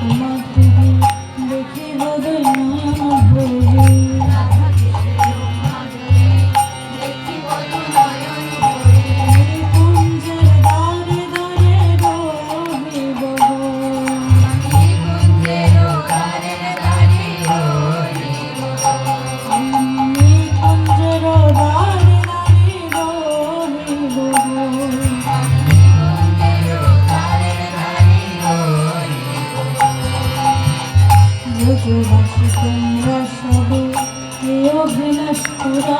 好吗？ভালোবাসি তোমরা সবে অভিলাষ পুরা